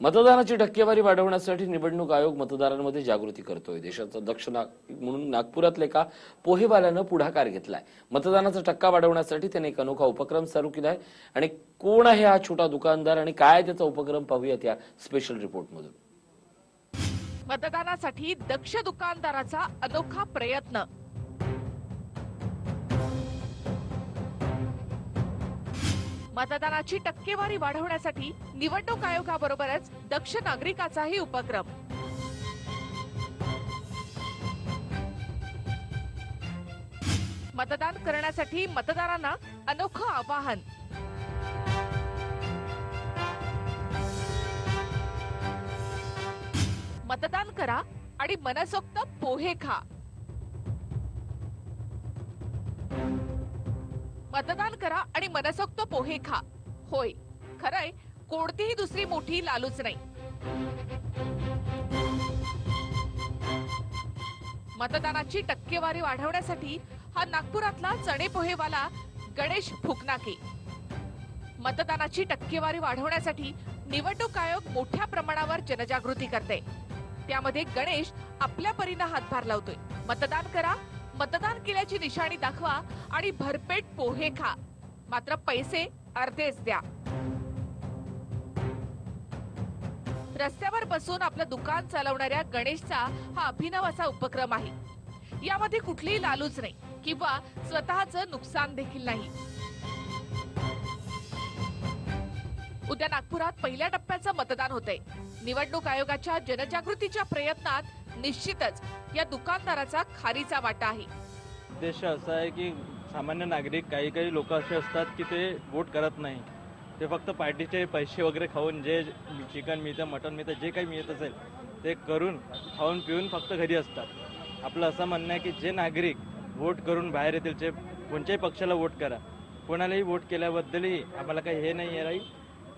मतदानाची टक्केवारी वाढवण्यासाठी निवडणूक आयोग मतदारांमध्ये जागृती करतोय. देशाचा दक्ष नाग म्हणून नागपुरातल्या एका पोहेवाल्यानं पुढाकार घेतलाय. मतदानाचा टक्का वाढवण्यासाठी त्याने एक अनोखा उपक्रम चालू केलाय. आणि कोण आहे हा छोटा दुकानदार आणि काय त्याचा उपक्रम पाहूयात या स्पेशल रिपोर्टमधून मतदानासाठी दक्ष दुकानदाराचा अनोखा प्रयत्न. मतदानाची टक्केवारी वाढवण्यासाठी निवडणूक आयोगाबरोबरच दक्ष नागरिकाचाही उपक्रम. मतदान करण्यासाठी मतदारांना अनोखं आवाहन. मतदान करा आणि मनसोक्त पोहे खा. मतदान करा आणि मनसोक्त पोहे खा. होय खरंय कोणतीही दुसरी मोठी लालूच नाही. मतदानाची टक्केवारी वाढवण्यासाठी हा नागपुरातला चणे पोहेवाला गणेश फुकनाके. मतदानाची टक्केवारी वाढवण्यासाठी निवडणूक आयोग मोठ्या प्रमाणावर जनजागृती करते त्यामध्ये गणेश आपल्या परीनं हातभार लावतोय. मतदान करा मतदान केल्याची निशाणी दाखवा आणि भरपेट पोहे खा. मात्र पैसे अर्धेच द्या. रस्त्यावर बसून आपलं दुकान चालवणाऱ्या गणेशचा हा अभिनव असा उपक्रम आहे. यामध्ये कुठलीही लालूच नाही किंवा स्वतःचं नुकसान देखील नाही. उद्या नागपुरात पहिल्या टप्प्याचं मतदान होतंय. निवडणूक आयोगाच्या जनजागृतीच्या प्रयत्नात निश्चितच या दुकानदाराचा खारीचा वाटा आहे. उद्देश असा आहे की सामान्य नागरिक काही काही लोक असे असतात की ते वोट करत नाही. ते फक्त पार्टीचे पैसे वगैरे खाऊन जे चिकन मिळतं मटन मिळतं जे काही मिळत असेल ते करून खाऊन पिऊन फक्त घरी असतात. आपलं असं म्हणणं आहे की जे नागरिक वोट करून बाहेर येतील जे कोणत्याही पक्षाला वोट करा कोणालाही वोट केल्याबद्दलही आम्हाला काही हे नाही आहे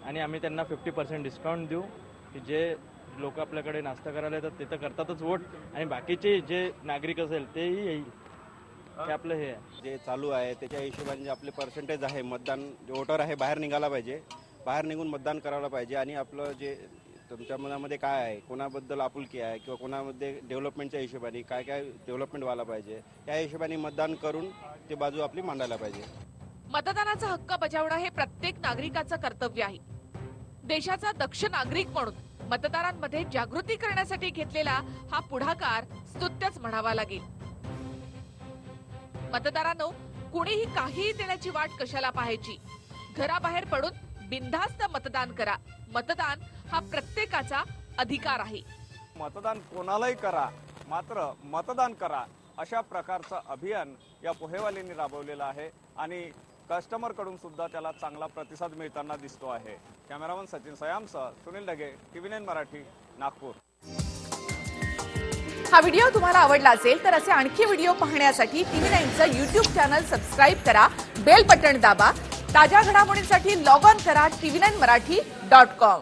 आणि आम्ही त्यांना फिफ्टी पर्सेंट डिस्काउंट देऊ की जे लोक आपल्याकडे नाश्ता करायला येतात ते तर करतातच वोट. आणि बाकीचे जे नागरिक असेल तेही येईल. हे आपलं हे आहे. जे चालू आहे त्याच्या हिशोबाने जे आपले पर्सेंटेज आहे मतदान जे वोटर आहे बाहेर निघाला पाहिजे. बाहेर निघून मतदान करायला पाहिजे. आणि आपलं जे तुमच्या मनामध्ये काय आहे कोणाबद्दल आपुलकी आहे किंवा कोणामध्ये डेव्हलपमेंटच्या हिशोबाने काय काय डेव्हलपमेंट व्हायला पाहिजे त्या हिशोबाने मतदान करून ते बाजू आपली मांडायला पाहिजे. मतदानाचा हक्क बजावणं हे प्रत्येक नागरिकाचं कर्तव्य आहे. देशाचा दक्ष नागरिक म्हणून मतदारांमध्ये जागृती करण्यासाठी घेतलेला हा पुढाकार स्तुत्यच म्हणावा लागेल. मतदारांनो कुणीही काहीही देण्याची वाट कशाला पाहायची? घराबाहेर पडून बिनधास्त मतदान करा. मतदान हा प्रत्येकाचा अधिकार आहे. मतदान कोणालाही करा मात्र मतदान करा अशा प्रकारचं अभियान या पोहेवालींनी राबवलेलं आहे. आणि कस्टमरकडून सुद्धा त्याला चांगला प्रतिसाद मिळताना दिसतो आहे. कॅमेरामन सचिन सयामसह सुनील ढगे टीव्ही नाईन मराठी नागपूर. हा व्हिडिओ तुम्हाला आवडला असेल तर असे आणखी व्हिडिओ पाहण्यासाठी टीव्ही नाईनचं युट्यूब चॅनल सबस्क्राईब करा बेल बटन दाबा ताज्या घडामोडींसाठी लॉग ऑन करा TV nine Marathi dot com.